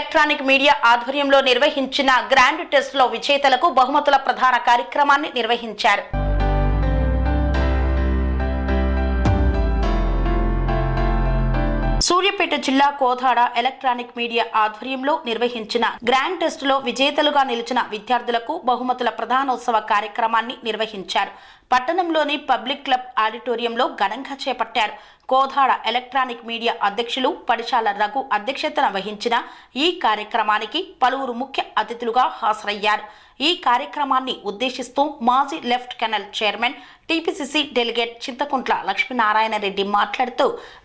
Electronic media ఆధ్వర్యంలో నిర్వహించిన grand టెస్ట్లో విజేతలకు బహుమతుల ప్రధాన కార్యక్రమాన్ని నిర్వహించారు. సూర్యాపేట జిల్లా కోదాడ ఎలక్ట్రానిక్ మీడియా ఆధ్వర్యంలో నిర్వహించిన గ్రాండ్ టెస్ట్లో విజేతలుగా నిలిచిన విద్యార్థులకు బహుమతుల ప్రధానోత్సవ కార్యక్రమాన్ని నిర్వహించారు. పట్టణంలోని పబ్లిక్ క్లబ్ ఆడిటోరియంలో ఘనంగా చేపట్టారు. కోదాడ ఎలక్ట్రానిక్ మీడియా అధ్యక్షులు పడిశాల రఘు అధ్యక్షతన వహించిన ఈ కార్యక్రమానికి పలువురు ముఖ్య అతిథులుగా హాజరయ్యారు. ఈ కార్యక్రమాన్ని ఉద్దేశిస్తూ మాజీ left canal chairman TPCC delegate Chinthakuntla Lakshminarayana Reddy మాట్లాడుతూ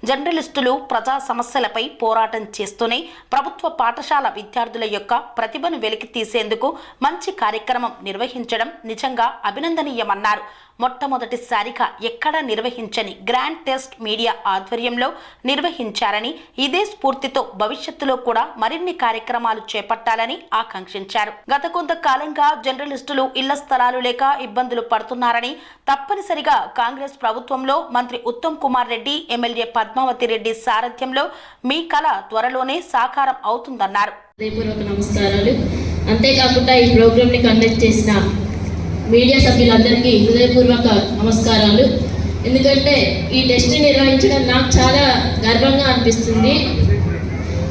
జర్నలిస్టులు ప్రజా సమస్యలపై పోరాటం చేస్తూనే ప్రభుత్వ పాఠశాల విద్యార్థుల యొక్క ప్రతిభను వెలికి తీసేందుకు మంచి కార్యక్రమం నిర్వహించడం నిజంగా అభినందనీయమన్నారు. మొట్టమొదటిసారిగా ఎక్కడా నిర్వహించని గ్రాండ్ టెస్ట్ మీడియా ఆధ్వర్యంలో నిర్వహించారని ఇదే స్ఫూర్తితో భవిష్యత్తులో కూడా మరిన్ని కార్యక్రమాలు చేపట్టాలని ఆకాంక్షించారు. గత కొంతకాలంగా జర్నలిస్టులు ఇళ్ళ స్థలాలు లేక ఇబ్బందులు పడుతున్నారని తప్పనిసరిగా కాంగ్రెస్ ప్రభుత్వంలో మంత్రి ఉత్తమ్ కుమార్ రెడ్డి ఎమ్మెల్యే పద్మావతి రెడ్డి సారథ్యంలో మీ కళ త్వరలోనే సాకారం అవుతుందన్నారు. నమస్కారాలు. అంతేకాకుండా ఈ ప్రోగ్రామ్ని కండక్ట్ చేసిన మీడియా సభ్యులందరికీ హృదయపూర్వక నమస్కారాలు. ఎందుకంటే ఈ టెస్ట్ నిర్వహించడం నాకు చాలా గర్వంగా అనిపిస్తుంది.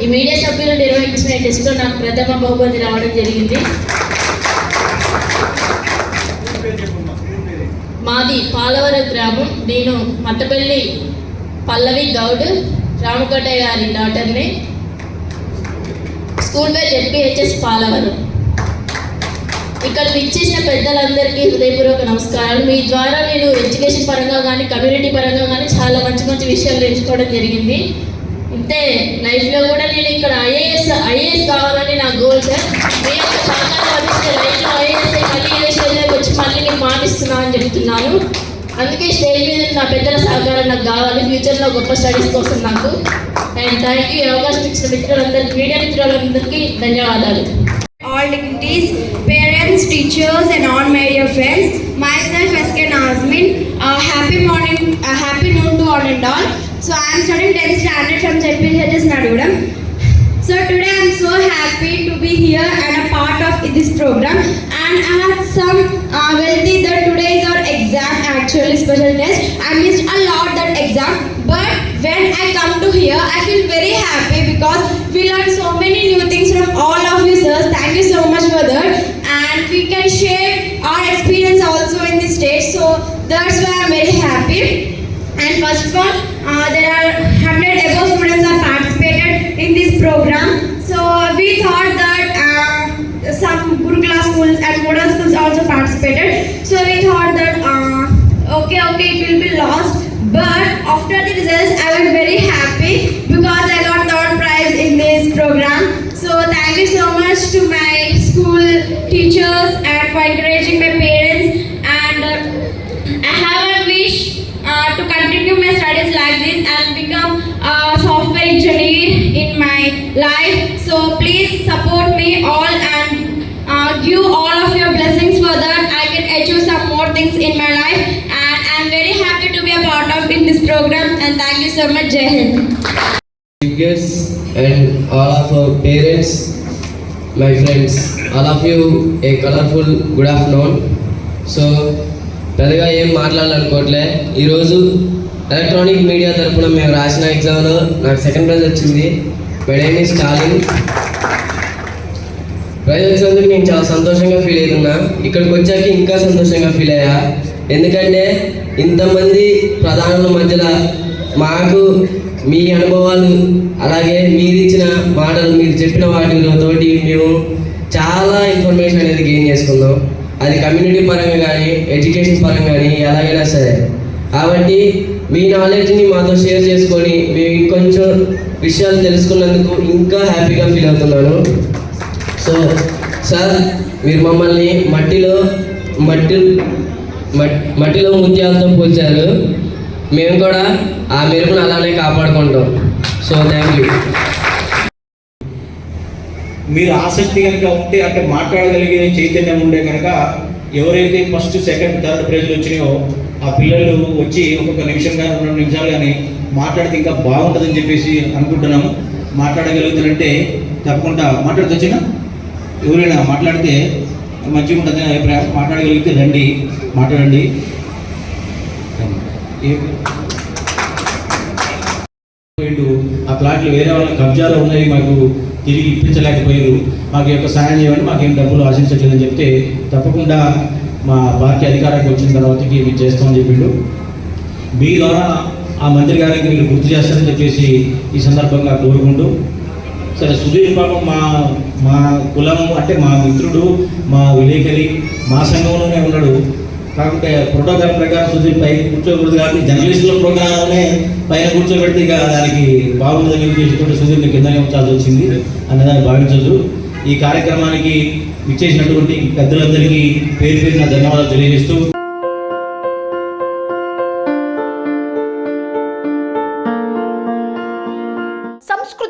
ఈ మీడియా సభ్యులు నిర్వహించిన ఈ టెస్ట్లో నాకు ప్రథమ బహుమతి రావడం జరిగింది. మాది పాలవర గ్రామం. నేను మట్టపల్లి పల్లవి గౌడ్ రామకోటయ్య గారి డాటర్ని. స్కూల్ పేరు జెడ్పిహెచ్ఎస్ పాలవరం. ఇక్కడ ఇచ్చేసిన పెద్దలందరికీ హృదయపూర్వక నమస్కారాలు. మీ ద్వారా నేను ఎడ్యుకేషన్ పరంగా కానీ కమ్యూనిటీ పరంగా కానీ చాలా మంచి మంచి విషయాలు నేర్చుకోవడం జరిగింది. అంటే లైఫ్లో కూడా నేను ఇక్కడ ఐఏఎస్ ఐఏఎస్ కావాలని నా గోల్ సార్ సహకారం లైఫ్లో ఐఏఎస్ మళ్ళీ ఇదే స్టేజ్లోకి వచ్చి మళ్ళీ నేను మాటిస్తున్నా అని చెప్తున్నాను. అందుకే స్టేజ్ మీద నా పెద్దల సహకారం నాకు కావాలి. ఫ్యూచర్లో గొప్ప స్టడీస్ కోసం నాకు. అండ్ థ్యాంక్ యూ అవకాశం ఇచ్చిన మిత్రులందరికీ మీడియా మిత్రులందరికీ ధన్యవాదాలు. All all. So I am studying 10th standard from ZPHS Nadugudam. So today I am so happy to be here and a part of this program. And I had some uh, wealthy that today is our exam, actually special test. I missed a lot that exam, but when I come to here, I feel very happy because we learn so many new things from all of you sirs. Thank you so much for that. And we can share our experience also in this stage. So that's why I'm very happy. And first of all, uh, there are 100 above students are participated in this program. So we thought that uh, some Gurukula schools and model schools also participated. So we thought that uh, okay, okay, it will be lost. But after the results, and and all of much, Jai Hind. guests and all of our parents, my friends, all of you a colorful good afternoon. So పెద్దగా ఏం మాట్లాడాలనుకోవట్లే. ఈరోజు electronic media తరఫున మేము రాసిన ఎగ్జామ్లో నాకు second prize వచ్చింది. My name is Stalin prize వచ్చినందుకు నేను చాలా సంతోషంగా ఫీల్ అవుతున్నా. ఇక్కడికి వచ్చాక ఇంకా సంతోషంగా ఫీల్ అయ్యా. ఎందుకంటే ఇంతమంది ప్రధాన నాకు మీ అనుభవాలు అలాగే మీరు ఇచ్చిన మాటలు మీరు చెప్పిన వాటితోటి మేము చాలా ఇన్ఫర్మేషన్ అనేది గెయిన్ చేసుకుందాం అది కమ్యూనిటీ పరంగా కానీ ఎడ్యుకేషన్ పరంగా కానీ ఎలాగైనా సరే. కాబట్టి మీ నాలెడ్జ్ని మాతో షేర్ చేసుకొని మేము ఇంకొంచెం విషయాలు తెలుసుకున్నందుకు ఇంకా హ్యాపీగా ఫీల్ అవుతున్నాను. సో సార్ మీరు మమ్మల్ని మట్టిలో మట్టి మట్టిలో ముత్యాలతో పోల్చారు. మేము కూడా ఆ మెరుపును అలానే కాపాడుకుంటాం. సో థ్యాంక్ యూ మీరు ఆసక్తి కనుక ఉంటే అంటే మాట్లాడగలిగే చైతన్యం ఉండే కనుక ఎవరైతే ఫస్ట్ సెకండ్ థర్డ్ ప్రైజ్లు వచ్చినాయో ఆ పిల్లలు వచ్చి ఒక్కొక్క నిమిషం కానీ రెండు నిమిషాలు కానీ మాట్లాడితే ఇంకా బాగుంటుందని చెప్పేసి అనుకుంటున్నాము. మాట్లాడగలుగుతారంటే తప్పకుండా మాట్లాడుతూ వచ్చిన ఎవరైనా మాట్లాడితే మంచిగా ఉంటుంది అభిప్రాయం. మాట్లాడగలిగితే రండి మాట్లాడండి. ఏ- ఆ ప్లాట్లు వేరే వాళ్ళ కబ్జాలో ఉన్నాయి మాకు తిరిగి ఇప్పించలేకపోయారు మాకు యొక్క సహాయం చేయమని మాకేం డబ్బులు ఆశించట్లేదని చెప్తే తప్పకుండా మా పార్టీ అధికారానికి వచ్చిన తర్వాతకి మేము చేస్తామని చెప్పిండు. మీ ద్వారా ఆ మంత్రి గారికి మీరు గుర్తు చేస్తారని చెప్పేసి ఈ సందర్భంగా కోరుకుంటూ. సరే సుధీర్ పాపం మా మా కులము అంటే మా మిత్రుడు మా విలేకరి మా సంఘంలోనే ఉన్నాడు. కాకుంటే ప్రోటోకాల్ ప్రకారం చూసి పైన కూర్చోకూడదు కాబట్టి జర్నలిస్టుల ప్రోగ్రాంలోనే పైన కూర్చోబెడితే ఇక దానికి బాగుందని చేసుకుంటే సుధీర్ని కిందనే ఉంచాల్సి వచ్చింది అన్నదాన్ని భావించదు ఈ కార్యక్రమానికి ఇచ్చేసినటువంటి పెద్దలందరికీ పేరు పేరున ధన్యవాదాలు తెలియజేస్తూ